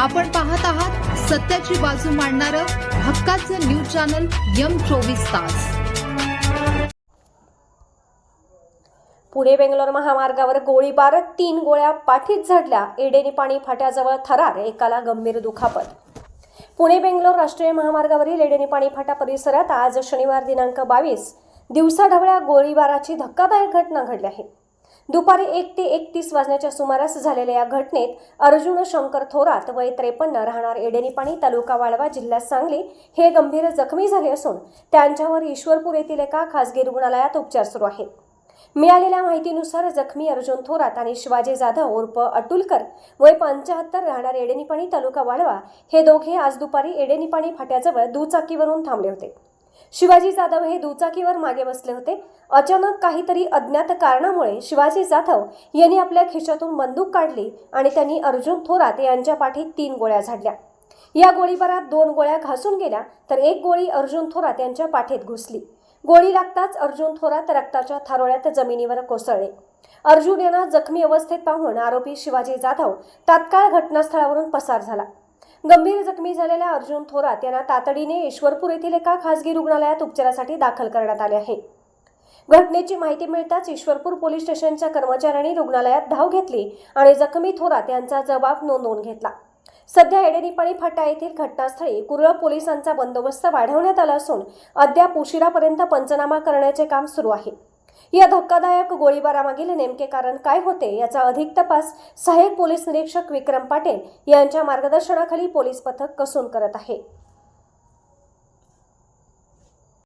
आपण पाहत आहात सत्याची बाजू मांडणारं हक्काचं न्यूज चॅनल यम चोवीस तास. पुणे बेंगलोर महामार्गावर गोळीबार तीन गोळ्या पाठीत झडल्या. एडेनी पाणी फाट्याजवळ थरार एकाला गंभीर दुखापत. पुणे बेंगलोर राष्ट्रीय महामार्गावरील एडेनी पाणी फाटा परिसरात आज शनिवार दिनांक बावीस दिवसाढवळ्या गोळीबाराची धक्कादायक घटना घडली आहे. दुपारी एक ते एकतीस वाजण्याच्या सुमारास झालेल्या या घटनेत अर्जुन शंकर थोरात वय त्रेपन्न राहणार एडेनीपाणी तालुका वाळवा जिल्ह्यात सांगली हे गंभीर जखमी झाले असून त्यांच्यावर ईश्वरपूर येथील एका खासगी रुग्णालयात उपचार सुरू आहेत. मिळालेल्या माहितीनुसार जखमी अर्जुन थोरात आणि शिवाजी जाधव उर्फ अटुलकर वय पंचाहत्तर राहणार एडेनीपाणी तालुका वाळवा हे दोघे आज दुपारी एडेनीपाणी फाट्याजवळ दुचाकीवरून थांबले होते. शिवाजी जाधव हे दुचाकीवर मागे बसले होते. अचानक काहीतरी अज्ञात कारणामुळे शिवाजी जाधव यांनी आपल्या खिशातून बंदूक काढली आणि त्यांनी अर्जुन थोरात यांच्या पाठीत तीन गोळ्या झाडल्या. या गोळीबारात दोन गोळ्या घासून गेल्या तर एक गोळी अर्जुन थोरात यांच्या पाठीत घुसली. गोळी लागताच अर्जुन थोरात रक्ताच्या थारोळ्यात जमिनीवर कोसळले. अर्जुन यांना जखमी अवस्थेत पाहून आरोपी शिवाजी जाधव तात्काळ घटनास्थळावरून पसार झाला. गंभीर जखमी झालेल्या अर्जुन थोरात यांना तातडीने ईश्वरपूर येथील एका खासगी रुग्णालयात उपचारासाठी दाखल करण्यात आले आहे. घटनेची माहिती मिळताच ईश्वरपूर पोलीस स्टेशनच्या कर्मचाऱ्यांनी रुग्णालयात धाव घेतली आणि जखमी थोरात यांचा जबाब नोंदवून घेतला. सध्या एडेनिपाणी फाटा येथील घटनास्थळी कुरळ पोलिसांचा बंदोबस्त वाढवण्यात आला असून अद्याप उशिरापर्यंत पंचनामा करण्याचे काम सुरू आहे. या धक्कादायक गोळीबारामागील नेमके कारण काय होते याचा अधिक तपास सहाय्यक पोलीस निरीक्षक विक्रम पाटील यांच्या मार्गदर्शनाखाली पोलीस पथक कसून करत आहे.